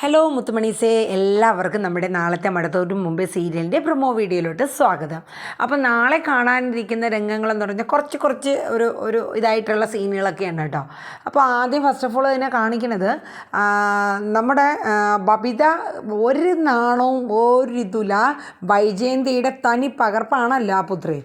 Hello മുത്തുമണീസേ. എല്ലാവർക്കും നമ്മുടെ നാളത്തെ മടത്തോട്ടും മുമ്പേ സീരിയലിന്റെ പ്രൊമോ വീഡിയോയിലോട്ട് സ്വാഗതം. അപ്പോൾ നാളെ കാണാനിരിക്കുന്ന രംഗങ്ങളെന്ന് പറഞ്ഞാൽ കുറച്ച് കുറച്ച് ഒരു ഒരു ഇതായിട്ടുള്ള സീനുകളൊക്കെയാണ് കേട്ടോ. അപ്പോൾ ആദ്യം ഫസ്റ്റ് ഓഫ് ഓൾ തന്നെ കാണിക്കുന്നത് നമ്മുടെ ബബിത ഒരു നാണവും ഒരു ഇതുമില്ല. വൈജയന്തിയുടെ തനി പകർപ്പാണല്ലോ ആ പുത്രി.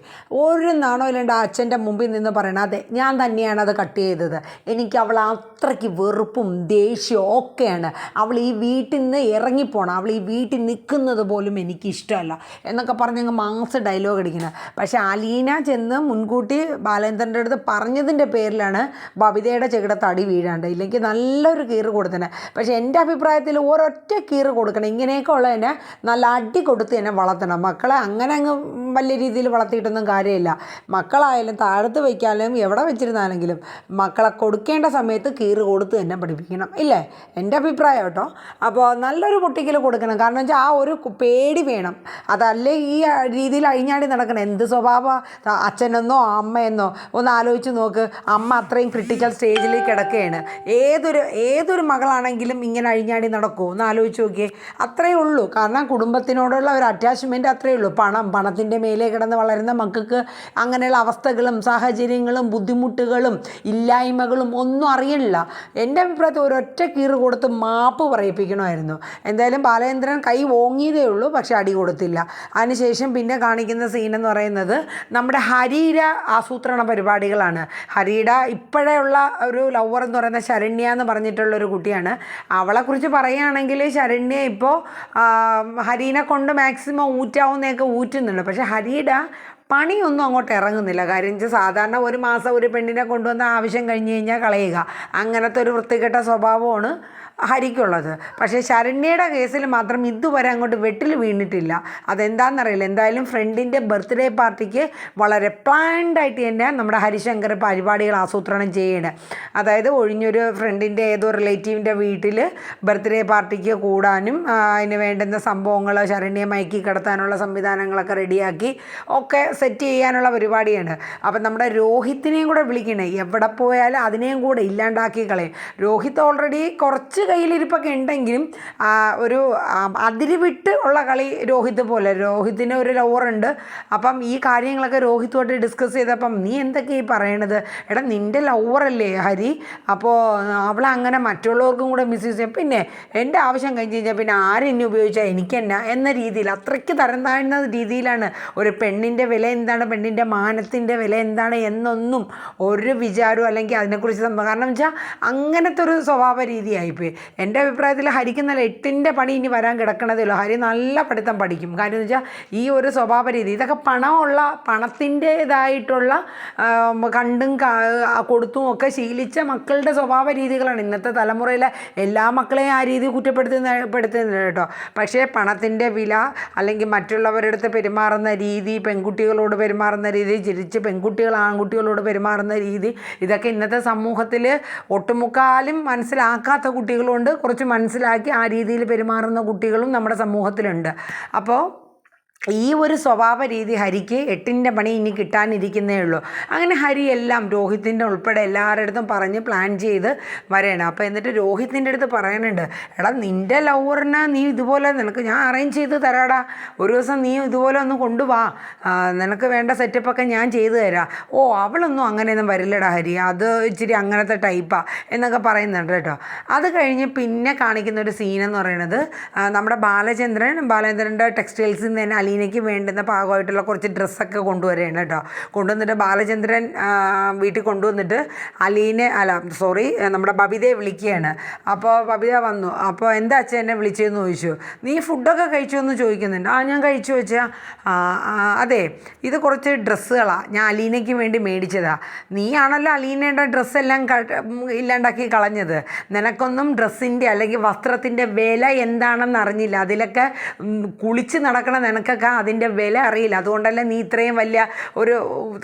ഒരു നാണവും ഇല്ലാണ്ട് അച്ഛന്റെ മുമ്പിൽ നിന്ന് പറയണം അതെ ഞാൻ തന്നെയാണ് അത് കട്ട് ചെയ്തത്. എനിക്ക് അവൾ അത്രയ്ക്ക് വെറുപ്പും ദേഷ്യവും ഒക്കെയാണ്. അവൾ ഈ വീട്ടിൽ നിന്ന് ഇറങ്ങിപ്പോണം. അവൾ ഈ വീട്ടിൽ നിൽക്കുന്നത് പോലും എനിക്ക് ഇഷ്ടമല്ല എന്നൊക്കെ പറഞ്ഞ് അങ്ങ് മാസ് ഡയലോഗ് അടിക്കുന്നത് പക്ഷേ അലീന ചെന്ന് മുൻകൂട്ടി ബാലേന്ദ്രന്റെ അടുത്ത് പറഞ്ഞതിന്റെ പേരിലാണ് ബബിതയുടെ ചെകിട തടി വീഴാണ്ട്. ഇല്ലെങ്കിൽ നല്ലൊരു കീറ് കൊടുത്തന്നെ. പക്ഷേ എന്റെ അഭിപ്രായത്തിൽ ഒരൊറ്റ കീറ് കൊടുക്കണം. ഇങ്ങനെയൊക്കെ ഉള്ളതിനെ നല്ല അടി കൊടുത്ത് തന്നെ വളർത്തണം. മക്കളെ അങ്ങനെ അങ്ങ് വലിയ രീതിയിൽ വളർത്തിയിട്ടൊന്നും കാര്യമില്ല. മക്കളായാലും താഴത്ത് വയ്ക്കാനും എവിടെ വെച്ചിരുന്നാലെങ്കിലും മക്കളെ കൊടുക്കേണ്ട സമയത്ത് കീറ് കൊടുത്ത് തന്നെ പഠിപ്പിക്കണം. ഇല്ലേ? എന്റെ അഭിപ്രായം കേട്ടോ. അപ്പോൾ നല്ലൊരു കുട്ടിക്കൽ കൊടുക്കണം. കാരണം വെച്ചാൽ ആ ഒരു പേടി വേണം. അതല്ലേ ഈ രീതിയിൽ അഴിഞ്ഞാടി നടക്കണം? എന്ത് സ്വഭാവ? അച്ഛനെന്നോ അമ്മയെന്നോ? ഒന്ന് ആലോചിച്ച് നോക്ക്. അമ്മ അത്രയും ക്രിട്ടിക്കൽ സ്റ്റേജിൽ കിടക്കുകയാണ് ഏതൊരു ഏതൊരു മകളാണെങ്കിലും ഇങ്ങനെ അഴിഞ്ഞാടി നടക്കുമോ ഒന്ന് ആലോചിച്ച് നോക്കിയേ. അത്രയേ ഉള്ളൂ. കാരണം കുടുംബത്തിനോടുള്ള ഒരു അറ്റാച്ച്മെന്റ് അത്രയേ ഉള്ളൂ. പണം പണത്തിന്റെ മേലെ കിടന്ന് വളരുന്ന മക്കൾക്ക് അങ്ങനെയുള്ള അവസ്ഥകളും സാഹചര്യങ്ങളും ബുദ്ധിമുട്ടുകളും ഇല്ലായ്മകളും ഒന്നും അറിയില്ല എന്റെ അഭിപ്രായത്തിൽ ഒരൊറ്റ കീറ് കൊടുത്ത് മാപ്പ് പറയിപ്പിക്കണമായിരുന്നു എന്തായാലും ബാലചന്ദ്രൻ കൈ ഓങ്ങിയതേ ഉള്ളൂ പക്ഷെ അടി കൊടുത്തില്ല. അതിനുശേഷം പിന്നെ കാണിക്കുന്ന സീൻ എന്ന് പറയുന്നത് നമ്മുടെ ഹരീര ആസൂത്രണ പരിപാടികളാണ്. ഹരീര ഇപ്പോഴേ ഉള്ള ഒരു ലവർ എന്ന് പറയുന്ന ശരണ്യ എന്ന് പറഞ്ഞിട്ടുള്ള ഒരു കുട്ടിയാണ്. അവളെക്കുറിച്ച് പറയുകയാണെങ്കിൽ ശരണ്യ ഇപ്പോൾ ഹരീനെ കൊണ്ട് മാക്സിമം ഊറ്റാവുന്നതൊക്കെ ഊറ്റുന്നുണ്ട്. പക്ഷേ ഹരീഡ പണിയൊന്നും അങ്ങോട്ട് ഇറങ്ങുന്നില്ല. കാര്യം വെച്ചാൽ സാധാരണ ഒരു മാസം ഒരു പെണ്ണിനെ കൊണ്ടുവന്ന ആവശ്യം കഴിഞ്ഞ് കഴിഞ്ഞാൽ കളയുക. അങ്ങനത്തെ ഒരു വൃത്തികെട്ട സ്വഭാവമാണ് ഹരിക്കുള്ളത്. പക്ഷേ ശരണ്യയുടെ കേസിൽ മാത്രം ഇതുവരെ അങ്ങോട്ട് വെട്ടിൽ വീണിട്ടില്ല. അതെന്താണെന്നറിയില്ല എന്തായാലും ഫ്രണ്ടിന്റെ ബർത്ത്ഡേ പാർട്ടിക്ക് വളരെ പ്ലാൻഡായിട്ട് തന്നെ നമ്മുടെ ഹരിശങ്കർ പരിപാടികൾ ആസൂത്രണം ചെയ്യണേ. അതായത് ഒഴിഞ്ഞൊരു ഫ്രണ്ടിന്റെ ഏതോ റിലേറ്റീവിന്റെ വീട്ടിൽ ബർത്ത്ഡേ പാർട്ടിക്ക് കൂടാനും അതിന് വേണ്ടുന്ന സംഭവങ്ങൾ ശരണ്യെ മയക്കി കിടത്താനുള്ള സംവിധാനങ്ങളൊക്കെ റെഡിയാക്കി ഒക്കെ സെറ്റ് ചെയ്യാനുള്ള പരിപാടിയാണ്. അപ്പം നമ്മുടെ രോഹിത്തിനെയും കൂടെ വിളിക്കണേ. എവിടെ പോയാലും അതിനെയും കൂടെ ഇല്ലാണ്ടാക്കി കളയും. രോഹിത് ഓൾറെഡി കുറച്ച് കയ്യിലിരിപ്പൊക്കെ ഉണ്ടെങ്കിലും ഒരു അതിരിവിട്ട് അതിര് വിട്ട് ഉള്ള കളി രോഹിത് പോലെ. രോഹിത്തിന് ഒരു ലോറുണ്ട് അപ്പം ഈ കാര്യങ്ങളൊക്കെ രോഹിത്തുമായിട്ട് ഡിസ്കസ് ചെയ്തപ്പം നീ എന്തൊക്കെ ഈ പറയണത്? എടാ നിന്റെ ലവറല്ലേ ഹരി? അപ്പോൾ അവളെ അങ്ങനെ മറ്റുള്ളവർക്കും കൂടെ മിസ്യൂസ് ചെയ്യും. പിന്നെ എന്റെ ആവശ്യം കഴിഞ്ഞ് കഴിഞ്ഞാൽ പിന്നെ ആരെന്നെ ഉപയോഗിച്ചാൽ എനിക്കെന്നാ എന്ന? രീതിയിൽ അത്രയ്ക്ക് തരം താഴ്ന്ന രീതിയിലാണ് ഒരു പെണ്ണിന്റെ വില എന്താണ്? പെണ്ണിന്റെ മാനത്തിന്റെ വില എന്താണ്? എന്നൊന്നും ഒരു വിചാരവും അല്ലെങ്കിൽ അതിനെക്കുറിച്ച് കാരണം വെച്ചാൽ അങ്ങനത്തെ ഒരു സ്വഭാവ രീതിയായിപ്പോയി. എന്റെ അഭിപ്രായത്തിൽ ഹരിക്ക് നല്ല എട്ടിന്റെ പണി ഇനി വരാൻ കിടക്കണതേ ഉള്ളൂ. ഹരി നല്ല പഠിത്തം പഠിക്കും. കാര്യം എന്ന് വെച്ചാൽ ഈ ഒരു സ്വഭാവ രീതി ഇതൊക്കെ പണമുള്ള പണത്തിന്റേതായിട്ടുള്ള കണ്ടും കൊടുത്തും ഒക്കെ ശീലിച്ച മക്കളുടെ സ്വഭാവ രീതികളാണ് ഇന്നത്തെ തലമുറയിലെ എല്ലാ മക്കളെയും ആ രീതി കുറ്റപ്പെടുത്തുന്ന പെടുത്തുന്നില്ല കേട്ടോ. പക്ഷേ പണത്തിന്റെ വില അല്ലെങ്കിൽ മറ്റുള്ളവരുടെ അടുത്ത് പെരുമാറുന്ന രീതി പെൺകുട്ടികളോട് പെരുമാറുന്ന രീതി ചിരിച്ച് പെൺകുട്ടികൾ ആൺകുട്ടികളോട് പെരുമാറുന്ന രീതി ഇതൊക്കെ ഇന്നത്തെ സമൂഹത്തിൽ ഒട്ടുമുക്കാലും മനസ്സിലാക്കാത്ത കുട്ടികളുണ്ട് കുറച്ച് മനസ്സിലാക്കി ആ രീതിയിൽ പെരുമാറുന്ന കുട്ടികളും നമ്മുടെ സമൂഹത്തിലുണ്ട്. അപ്പോൾ ഈ ഒരു സ്വഭാവ രീതി ഹരിക്ക് എട്ടിന്റെ പണി ഇനി കിട്ടാനിരിക്കുന്നേ ഉള്ളൂ. അങ്ങനെ ഹരി എല്ലാം രോഹിത്തിന്റെ ഉൾപ്പെടെ എല്ലാവരുടെ പറഞ്ഞ് പ്ലാൻ ചെയ്ത് വരണം അപ്പോൾ എന്നിട്ട് രോഹിത്തിന്റെ അടുത്ത് പറയാനുണ്ട് എടാ നിന്റെ ലവറിന് നീ ഇതുപോലെ നിനക്ക് ഞാൻ അറേഞ്ച് ചെയ്ത് തരാടാ. ഒരു ദിവസം നീ ഇതുപോലെ ഒന്ന് കൊണ്ടുവാ. നിനക്ക് വേണ്ട സെറ്റപ്പൊക്കെ ഞാൻ ചെയ്തു തരാം. ഓ അവളൊന്നും അങ്ങനെയൊന്നും വരില്ലടാ ഹരി. അത് ഇച്ചിരി അങ്ങനത്തെ ടൈപ്പാ എന്നൊക്കെ പറയുന്നുണ്ട് കേട്ടോ. അത് കഴിഞ്ഞ് പിന്നെ കാണിക്കുന്ന ഒരു സീനെന്ന് പറയുന്നത് നമ്മുടെ ബാലചന്ദ്രൻ ബാലചന്ദ്രന്റെ ടെക്സ്റ്റൈൽസിൽ നിന്ന് തന്നെ അലീനയ്ക്ക് വേണ്ടുന്ന പാകമായിട്ടുള്ള കുറച്ച് ഡ്രസ്സൊക്കെ കൊണ്ടുവരികയാണ് കേട്ടോ. കൊണ്ടുവന്നിട്ട് ബാലചന്ദ്രൻ വീട്ടിൽ കൊണ്ടുവന്നിട്ട് അലീനെ അല്ല സോറി നമ്മുടെ ബബിതയെ വിളിക്കുകയാണ്. അപ്പോൾ ബബിത വന്നു. അപ്പോൾ എന്താ അച്ഛൻ എന്നെ വിളിച്ചതെന്ന് ചോദിച്ചു. നീ ഫുഡൊക്കെ കഴിച്ചു എന്ന് ചോദിക്കുന്നുണ്ട്. ആ ഞാൻ കഴിച്ചു വെച്ചാൽ അതെ ഇത് കുറച്ച് ഡ്രസ്സുകളാണ് ഞാൻ അലീനയ്ക്ക് വേണ്ടി മേടിച്ചതാ. നീയാണല്ലോ അലീനയുടെ ഡ്രസ്സെല്ലാം ഇല്ലാണ്ടാക്കി കളഞ്ഞത്. നിനക്കൊന്നും ഡ്രസ്സിന്റെ അല്ലെങ്കിൽ വസ്ത്രത്തിന്റെ വില എന്താണെന്ന് അറിഞ്ഞില്ല. അതിലൊക്കെ കുളിച്ച് നടക്കണ നിനക്കൊക്കെ നിനക്ക് അതിന്റെ വില അറിയില്ല. അതുകൊണ്ടല്ലേ നീ ഇത്രയും വലിയ ഒരു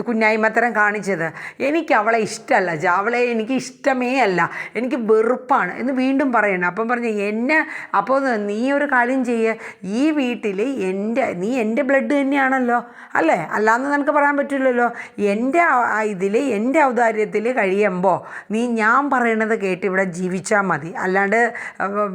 കുഞ്ഞായ്മത്തരം കാണിച്ചത്. എനിക്ക് അവളെ ഇഷ്ടമല്ല അവളെ എനിക്ക് ഇഷ്ടമേ അല്ല. എനിക്ക് വെറുപ്പാണ് എന്ന് വീണ്ടും പറയണം. അപ്പം പറഞ്ഞു എന്നെ അപ്പോൾ നീ ഒരു കാര്യം ചെയ്യ്. ഈ വീട്ടിൽ എന്റെ നീ എന്റെ ബ്ലഡ് തന്നെയാണല്ലോ അല്ലേ? അല്ലാന്ന് നിനക്ക് പറയാൻ പറ്റില്ലല്ലോ. എന്റെ ഇതിൽ എന്റെ ഔദാര്യത്തിൽ കഴിയുമ്പോൾ നീ ഞാൻ പറയണത് കേട്ട് ഇവിടെ ജീവിച്ചാൽ മതി. അല്ലാണ്ട്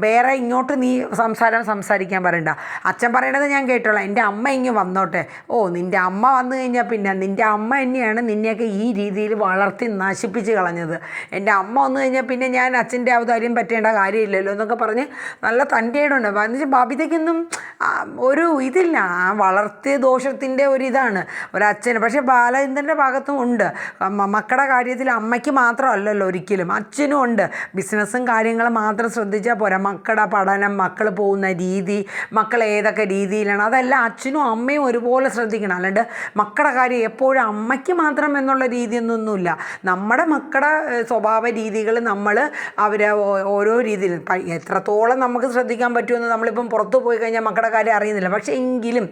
വേറെ ഇങ്ങോട്ട് നീ സംസാരം സംസാരിക്കാൻ പറയണ്ട. അച്ഛൻ പറയണത് ഞാൻ കേട്ടോളാം. എന്റെ അമ്മ ഇങ്ങ് വന്നോട്ടെ. ഓ നിന്റെ അമ്മ വന്നു കഴിഞ്ഞാൽ പിന്നെ നിന്റെ അമ്മ തന്നെയാണ് നിന്നെയൊക്കെ ഈ രീതിയിൽ വളർത്തി നശിപ്പിച്ച് കളഞ്ഞത്. എന്റെ അമ്മ വന്നു കഴിഞ്ഞാൽ പിന്നെ ഞാൻ അച്ഛന്റെ ഔദാര്യം പറ്റേണ്ട കാര്യമില്ലല്ലോ എന്നൊക്കെ പറഞ്ഞ് നല്ല തന്റെ ഇടുണ്ട് എന്നുവെച്ചാൽ ബാബിതയ്ക്കൊന്നും ആ, ഒരു ഇതില്ല. ആ വളർത്തിയ ദോഷത്തിന്റെ ഒരു ഇതാണ്. ഒരച്ഛന് പക്ഷേ ബാലചന്ദ്രന്റെ ഭാഗത്തും ഉണ്ട്. മക്കളുടെ കാര്യത്തിൽ അമ്മയ്ക്ക് മാത്രമല്ലല്ലോ ഒരിക്കലും. അച്ഛനും ഉണ്ട്. ബിസിനസ്സും കാര്യങ്ങളും മാത്രം ശ്രദ്ധിച്ചാൽ പോരാ. മക്കളുടെ പഠനം മക്കൾ പോകുന്ന രീതി മക്കൾ ഏതൊക്കെ രീതിയിലാണ് അതെല്ലാം അച്ഛനും അമ്മയും ഒരുപോലെ ശ്രദ്ധിക്കണം. അല്ലാണ്ട് മക്കളുടെ കാര്യം എപ്പോഴും അമ്മയ്ക്ക് മാത്രം എന്നുള്ള രീതിയൊന്നൊന്നുമില്ല. നമ്മുടെ മക്കളുടെ സ്വഭാവ രീതികൾ നമ്മൾ അവരെ ഓരോ രീതിയിൽ എത്രത്തോളം നമുക്ക് ശ്രദ്ധിക്കാൻ പറ്റുമെന്ന് നമ്മളിപ്പം പുറത്തു പോയി കഴിഞ്ഞാൽ മക്കളുടെ കാര്യം അറിയുന്നില്ല. പക്ഷേ എങ്കിലും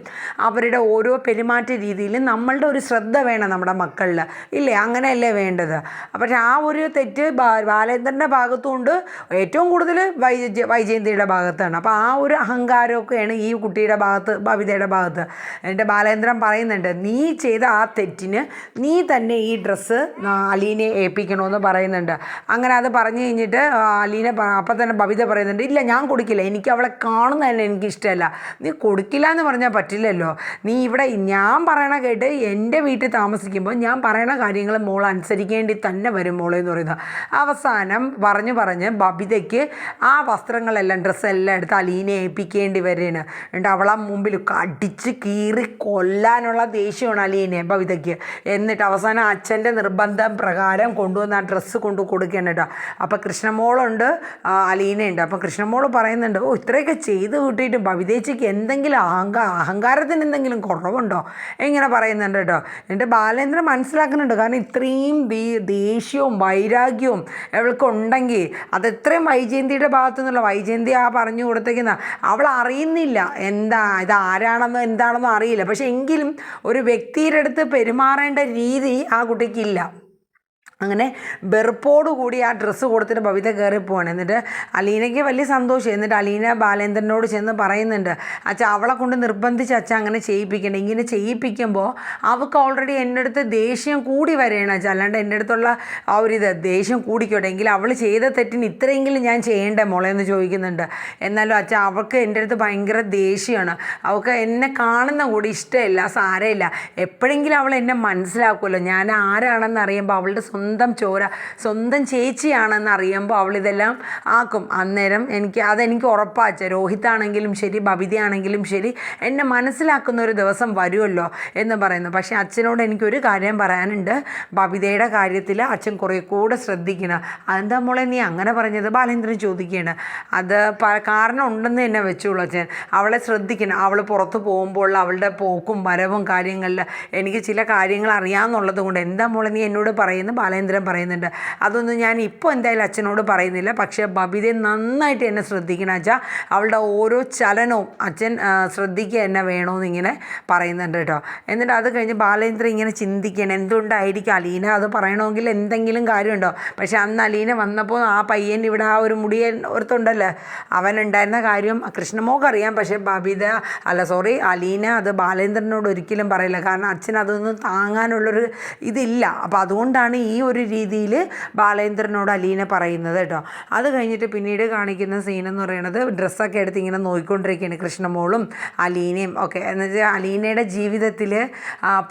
അവരുടെ ഓരോ പെരുമാറ്റ രീതിയിലും നമ്മളുടെ ഒരു ശ്രദ്ധ വേണം നമ്മുടെ മക്കളിൽ ഇല്ലേ? അങ്ങനെയല്ലേ വേണ്ടത്. പക്ഷേ ആ ഒരു തെറ്റ് ബാലേന്ദ്രന്റെ ഭാഗത്തുമുണ്ട് ഏറ്റവും കൂടുതൽ വൈജ വൈജയന്തിയുടെ ഭാഗത്താണ്. അപ്പോൾ ആ ഒരു അഹങ്കാരമൊക്കെയാണ് ഈ കുട്ടിയുടെ ഭാഗത്ത് ബബിതയുടെ ഭാഗത്ത്. എന്നിട്ട് ബാലേന്ദ്രൻ പറയുന്നുണ്ട് നീ ചെയ്ത ആ തെറ്റിന് നീ തന്നെ ഈ ഡ്രസ്സ് അലീനെ ഏൽപ്പിക്കണമെന്ന് പറയുന്നുണ്ട്. അങ്ങനെ അത് പറഞ്ഞു കഴിഞ്ഞിട്ട് അലീന അലീനെ അപ്പം തന്നെ ബബിത പറയുന്നുണ്ട് ഇല്ല ഞാൻ കൊടുക്കില്ല. എനിക്ക് അവളെ കാണുന്ന തന്നെ എനിക്ക് ഇഷ്ടമല്ല. നീ കൊടുക്കില്ല എന്ന് പറഞ്ഞാൽ പറ്റില്ലല്ലോ. നീ ഇവിടെ ഞാൻ പറയണ കേട്ട് എന്റെ വീട്ടിൽ താമസിക്കുമ്പോൾ ഞാൻ പറയണ കാര്യങ്ങൾ മോൾ അനുസരിക്കേണ്ടി തന്നെ വരും മോളെ എന്ന് പറയുന്നത്. അവസാനം പറഞ്ഞു പറഞ്ഞ് ബബിതയ്ക്ക് ആ വസ്ത്രങ്ങളെല്ലാം ഡ്രസ്സെല്ലാം എടുത്ത് അലീനെ ഏൽപ്പിക്കേണ്ടി വരികയാണ്. എന്നിട്ട് അവളെ മുമ്പിൽ അടിച്ച് കീറി കൊല്ലാനുള്ള ദേഷ്യമാണ് അലീനെ ഭവിതയ്ക്ക് എന്നിട്ട് അവസാനം അച്ഛന്റെ നിർബന്ധം പ്രകാരം കൊണ്ടുവന്ന് ആ ഡ്രസ്സ് കൊണ്ടു കൊടുക്കുകയാണ് കേട്ടോ. അപ്പോൾ കൃഷ്ണമോളുണ്ട് അലീനയുണ്ട്. അപ്പോൾ കൃഷ്ണമോൾ പറയുന്നുണ്ട് ഓ ഇത്രയൊക്കെ ചെയ്ത് കൂട്ടിയിട്ട് ഭവിതേച്ചയ്ക്ക് എന്തെങ്കിലും അഹങ്കാ അഹങ്കാരത്തിന് എന്തെങ്കിലും കുറവുണ്ടോ? ഇങ്ങനെ പറയുന്നുണ്ട് കേട്ടോ. എന്നിട്ട് ബാലേന്ദ്രൻ മനസ്സിലാക്കുന്നുണ്ട് കാരണം ഇത്രയും ദേഷ്യവും വൈരാഗ്യവും അവൾക്ക് ഉണ്ടെങ്കിൽ അത് എത്രയും വൈജയന്തിയുടെ ഭാഗത്തു നിന്നുള്ള വൈജയന്തി ആ പറഞ്ഞു കൊടുത്തേക്കുന്ന അവൾ അറിയുന്നില്ല എന്താ ഇത് ആരാണെന്നോ എന്താണെന്നോ അറിയില്ല. പക്ഷെ എങ്കിലും ഒരു വ്യക്തിയുടെ അടുത്ത് പെരുമാറേണ്ട രീതി ആ കുട്ടിക്കില്ല. അങ്ങനെ വെറുപ്പോടുകൂടി ആ ഡ്രസ്സ് കൊടുത്തിട്ട് ഭവിത കയറിപ്പോവാണ് എന്നിട്ട് അലീനയ്ക്ക് വലിയ സന്തോഷം എന്നിട്ട് അലീന ബാലേന്ദ്രനോട് ചെന്ന് പറയുന്നുണ്ട് അച്ഛ അവളെ കൊണ്ട് നിർബന്ധിച്ച് അച്ഛ അങ്ങനെ ചെയ്യിപ്പിക്കണം ഇങ്ങനെ ചെയ്യിപ്പിക്കുമ്പോൾ അവൾക്ക് ഓൾറെഡി എന്റെ അടുത്ത് ദേഷ്യം കൂടി വരികയാണ് അച്ഛാ. അല്ലാണ്ട് എന്റെ അടുത്തുള്ള ആ ഒരു ഇത് ദേഷ്യം കൂടിക്കോട്ടെ. എങ്കിൽ അവൾ ചെയ്ത തെറ്റിന് ഇത്രയെങ്കിലും ഞാൻ ചെയ്യേണ്ടേ മോളെ എന്ന് ചോദിക്കുന്നുണ്ട്. എന്നാലും അച്ഛ അവൾക്ക് എന്റെ അടുത്ത് ഭയങ്കര ദേഷ്യമാണ്. അവൾക്ക് എന്നെ കാണുന്ന കൂടി ഇഷ്ടമില്ല സാരമില്ല. എപ്പോഴെങ്കിലും അവൾ എന്നെ മനസ്സിലാക്കുമല്ലോ. ഞാൻ ആരാണെന്ന് അറിയുമ്പോൾ അവളുടെ സ്വന്തം ചോര സ്വന്തം ചേച്ചിയാണെന്ന് അറിയുമ്പോൾ അവളിതെല്ലാം ആക്കും. അന്നേരം എനിക്ക് അതെനിക്ക് ഉറപ്പാച്ച രോഹിത്താണെങ്കിലും ശരി ബബിതയാണെങ്കിലും ശരി എന്നെ മനസ്സിലാക്കുന്ന ഒരു ദിവസം വരുമല്ലോ എന്ന് പറയുന്നു. പക്ഷേ അച്ഛനോട് എനിക്കൊരു കാര്യം പറയാനുണ്ട്. ബബിതയുടെ കാര്യത്തിൽ അച്ഛൻ കുറേ കൂടെ ശ്രദ്ധിക്കണം. അതെന്താ മോളെ നീ അങ്ങനെ പറഞ്ഞത്? ബാലേന്ദ്രൻ ചോദിക്കുകയാണ്. അത് കാരണം ഉണ്ടെന്ന് തന്നെ വെച്ചോളൂ അച്ഛൻ. അവളെ ശ്രദ്ധിക്കണം. അവൾ പുറത്ത് പോകുമ്പോൾ അവളുടെ പോക്കും വരവും കാര്യങ്ങളിൽ എനിക്ക് ചില കാര്യങ്ങൾ അറിയാമെന്നുള്ളത് കൊണ്ട് എന്താ മോളെ നീ എന്നോട് പറയുന്നു ബാലേന്ദ്രൻ പറയുന്നുണ്ട്. അതൊന്നും ഞാൻ ഇപ്പോൾ എന്തായാലും അച്ഛനോട് പറയുന്നില്ല. പക്ഷേ ബബിതയെ നന്നായിട്ട് എന്നെ ശ്രദ്ധിക്കണം അച്ഛാ. അവളുടെ ഓരോ ചലനവും അച്ഛൻ ശ്രദ്ധിക്കുക എന്നെ വേണമെന്ന് ഇങ്ങനെ പറയുന്നുണ്ട് കേട്ടോ. എന്നിട്ട് അത് കഴിഞ്ഞ് ബാലേന്ദ്രൻ ഇങ്ങനെ ചിന്തിക്കണം എന്തുകൊണ്ടായിരിക്കും അലീന അത് പറയണമെങ്കിൽ എന്തെങ്കിലും കാര്യമുണ്ടോ? പക്ഷേ അന്ന് അലീന വന്നപ്പോൾ ആ പയ്യൻ ഇവിടെ ആ ഒരു മുടിയൻ ഒരുത്തുണ്ടല്ലോ അവൻ ഉണ്ടായിരുന്ന കാര്യം കൃഷ്ണമോക്ക് അറിയാം. പക്ഷേ ബബിത അല്ല സോറി അലീന അത് ബാലേന്ദ്രനോട് ഒരിക്കലും പറയില്ല. കാരണം അച്ഛൻ അതൊന്നും താങ്ങാനുള്ളൊരു ഇതില്ല. അപ്പോൾ അതുകൊണ്ടാണ് ഈ ഒരു രീതിയിൽ ബാലേന്ദ്രനോട് അലീന പറയുന്നത് കേട്ടോ. അത് കഴിഞ്ഞിട്ട് പിന്നീട് കാണിക്കുന്ന സീൻ എന്ന് പറയുന്നത് ഡ്രസ്സൊക്കെ എടുത്ത് ഇങ്ങനെ നോക്കിക്കൊണ്ടിരിക്കുകയാണ് കൃഷ്ണമോളും അലീനയും ഒക്കെ. എന്നുവെച്ചാൽ അലീനയുടെ ജീവിതത്തിൽ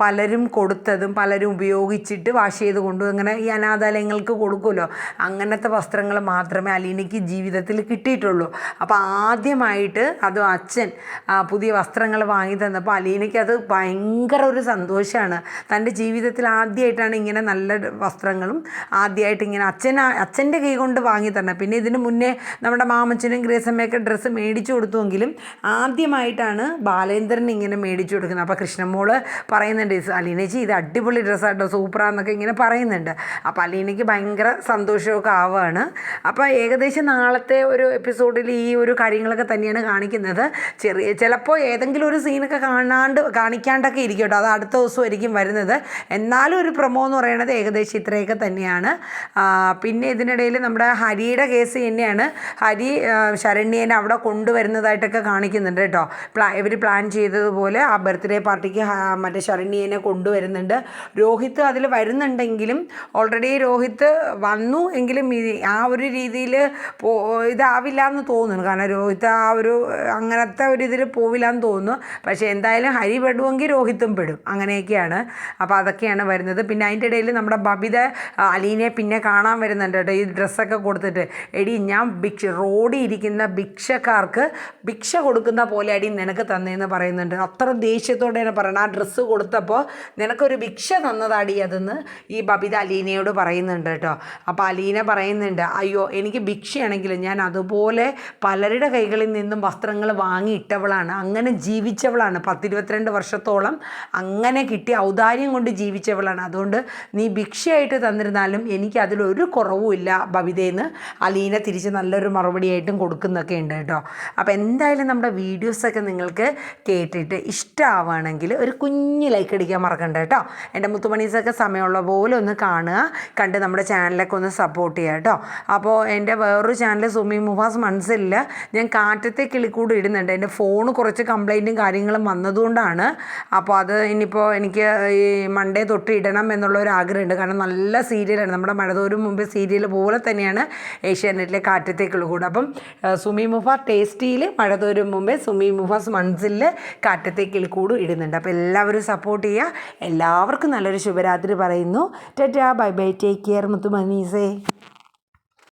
പലരും കൊടുത്തതും പലരും ഉപയോഗിച്ചിട്ട് വാഷ് ചെയ്ത് കൊണ്ടു അങ്ങനെ ഈ അനാഥാലയങ്ങൾക്ക് കൊടുക്കുമല്ലോ. അങ്ങനത്തെ വസ്ത്രങ്ങൾ മാത്രമേ അലീനയ്ക്ക് ജീവിതത്തിൽ കിട്ടിയിട്ടുള്ളൂ. അപ്പോൾ ആദ്യമായിട്ട് അത് അച്ഛൻ പുതിയ വസ്ത്രങ്ങൾ വാങ്ങി തന്നപ്പോൾ അലീനയ്ക്ക് അത് ഭയങ്കര ഒരു സന്തോഷമാണ് തന്റെ ജീവിതത്തിൽ ആദ്യമായിട്ടാണ് ഇങ്ങനെ നല്ല വസ്ത്രം വസ്ത്രങ്ങളും ആദ്യമായിട്ട് ഇങ്ങനെ അച്ഛൻ അച്ഛന്റെ കൈ കൊണ്ട് വാങ്ങി തന്നെ പിന്നെ ഇതിന് മുന്നേ നമ്മുടെ മാമച്ചനും ഗ്രേസമ്മയൊക്കെ ഡ്രസ്സ് മേടിച്ചു കൊടുത്തുവെങ്കിലും ആദ്യമായിട്ടാണ് ബാലേന്ദ്രൻ ഇങ്ങനെ മേടിച്ചു കൊടുക്കുന്നത്. അപ്പോൾ കൃഷ്ണമോൾ പറയുന്നുണ്ട് അലീനച്ചി ഇത് അടിപൊളി ഡ്രസ്സാട്ടോ സൂപ്പറാന്നൊക്കെ ഇങ്ങനെ പറയുന്നുണ്ട്. അപ്പോൾ അലീനയ്ക്ക് ഭയങ്കര സന്തോഷമൊക്കെ ആവുകയാണ് അപ്പോൾ ഏകദേശം നാളത്തെ ഒരു എപ്പിസോഡിൽ ഈ ഒരു കാര്യങ്ങളൊക്കെ തന്നെയാണ് കാണിക്കുന്നത്. ചെറിയ ചിലപ്പോൾ ഏതെങ്കിലും ഒരു സീനൊക്കെ കാണാണ്ട് കാണിക്കാണ്ടൊക്കെ ഇരിക്കും കേട്ടോ. അത് അടുത്ത ദിവസമായിരിക്കും വരുന്നത്. എന്നാലും ഒരു പ്രൊമോ എന്ന് പറയുന്നത് ഏകദേശം ഇത്രയൊക്കെ തന്നെയാണ്. പിന്നെ ഇതിനിടയിൽ നമ്മുടെ ഹരിയുടെ കേസ് തന്നെയാണ്. ഹരി ശരണ്യേനെ അവിടെ കൊണ്ടുവരുന്നതായിട്ടൊക്കെ കാണിക്കുന്നുണ്ട് കേട്ടോ. പ്ലാ ഇവർ പ്ലാൻ ചെയ്തതുപോലെ ആ ബർത്ത്ഡേ പാർട്ടിക്ക് മറ്റേ ശരണ്യേനെ കൊണ്ടുവരുന്നുണ്ട്. രോഹിത് അതിൽ വരുന്നുണ്ടെങ്കിലും ഓൾറെഡി രോഹിത്ത് വന്നു എങ്കിലും ആ ഒരു രീതിയിൽ പോ ഇതാവില്ല എന്ന് തോന്നുന്നു. കാരണം രോഹിത് ആ ഒരു അങ്ങനത്തെ ഒരു ഇതിൽ പോവില്ല എന്ന് തോന്നുന്നു. പക്ഷേ എന്തായാലും ഹരി പെടുമെങ്കിൽ രോഹിത്തും പെടും. അങ്ങനെയൊക്കെയാണ്. അപ്പോൾ അതൊക്കെയാണ് വരുന്നത്. പിന്നെ അതിന്റെ ഇടയിൽ നമ്മുടെ ബബിത ആ, അലീനെ പിന്നെ കാണാൻ വരുന്നുണ്ട് കേട്ടോ. ഈ ഡ്രസ്സൊക്കെ കൊടുത്തിട്ട്. എടി ഞാൻ ഭിക്ഷ റോഡിൽ ഇരിക്കുന്ന ഭിക്ഷക്കാർക്ക് ഭിക്ഷ കൊടുക്കുന്ന പോലെ അടി നിനക്ക് തന്നേന്ന് പറയുന്നുണ്ട്. അത്ര ദേഷ്യത്തോടെ തന്നെ പറയണം. ആ ഡ്രസ്സ് കൊടുത്തപ്പോൾ നിനക്കൊരു ഭിക്ഷ തന്നതാടി അതെന്ന് ഈ ബബിത അലീനയോട് പറയുന്നുണ്ട് കേട്ടോ. അപ്പോൾ അലീന പറയുന്നുണ്ട് അയ്യോ എനിക്ക് ഭിക്ഷയാണെങ്കിലും ഞാൻ അതുപോലെ പലരുടെ കൈകളിൽ നിന്നും വസ്ത്രങ്ങൾ വാങ്ങിയിട്ടവളാണ്. അങ്ങനെ ജീവിച്ചവളാണ്. പത്തിരുപത്തിരണ്ട് വർഷത്തോളം അങ്ങനെ കിട്ടിയ ഔദാര്യം കൊണ്ട് ജീവിച്ചവളാണ്. അതുകൊണ്ട് നീ ഭിക്ഷയായിട്ട് തന്നിരുന്നാലും എനിക്ക് അതിലൊരു കുറവുമില്ല ബബിതേന്ന് അലീന തിരിച്ച് നല്ലൊരു മറുപടിയായിട്ടും കൊടുക്കുന്നൊക്കെ ഉണ്ട് കേട്ടോ. അപ്പോൾ എന്തായാലും നമ്മുടെ വീഡിയോസൊക്കെ നിങ്ങൾക്ക് കേട്ടിട്ട് ഇഷ്ടമാവുകയാണെങ്കിൽ ഒരു കുഞ്ഞ് ലൈക്ക് അടിക്കാൻ മറക്കണ്ട കേട്ടോ. എന്റെ മുത്തുമണീസൊക്കെ സമയമുള്ള പോലെ ഒന്ന് കാണുക കണ്ട് നമ്മുടെ ചാനലൊക്കെ ഒന്ന് സപ്പോർട്ട് ചെയ്യുക കേട്ടോ. അപ്പോൾ എന്റെ വേറൊരു ചാനൽ സുമി മുഹാസ് മനസ്സില്ല ഞാൻ കാറ്റത്തെ കിളിക്കൂട് ഇടുന്നുണ്ട്. എന്റെ ഫോൺ കുറച്ച് കംപ്ലൈന്റും കാര്യങ്ങളും വന്നതുകൊണ്ടാണ്. അപ്പോൾ അത് ഇനിയിപ്പോൾ എനിക്ക് ഈ മൺഡേ തൊട്ട് ഇടണം എന്നുള്ള ഒരു ആഗ്രഹമുണ്ട്. കാരണം നല്ല സീരിയലാണ്. നമ്മുടെ മഴതോരും മുമ്പ് സീരിയൽ പോലെ തന്നെയാണ് ഏഷ്യാനെറ്റിലെ കാറ്റത്തേക്കുള്ള കൂടെ. അപ്പം സുമി മുഫ ടേസ്റ്റിയിൽ മഴതോരും മുമ്പേ സുമി മുഫാസ് മൺസിൽ കാറ്റത്തേക്കിൽ കൂടും ഇടുന്നുണ്ട്. അപ്പോൾ എല്ലാവരും സപ്പോർട്ട് ചെയ്യുക. എല്ലാവർക്കും നല്ലൊരു ശുഭരാത്രി പറയുന്നു. Tata bye bye. Take care മുത്തുമനീസേ.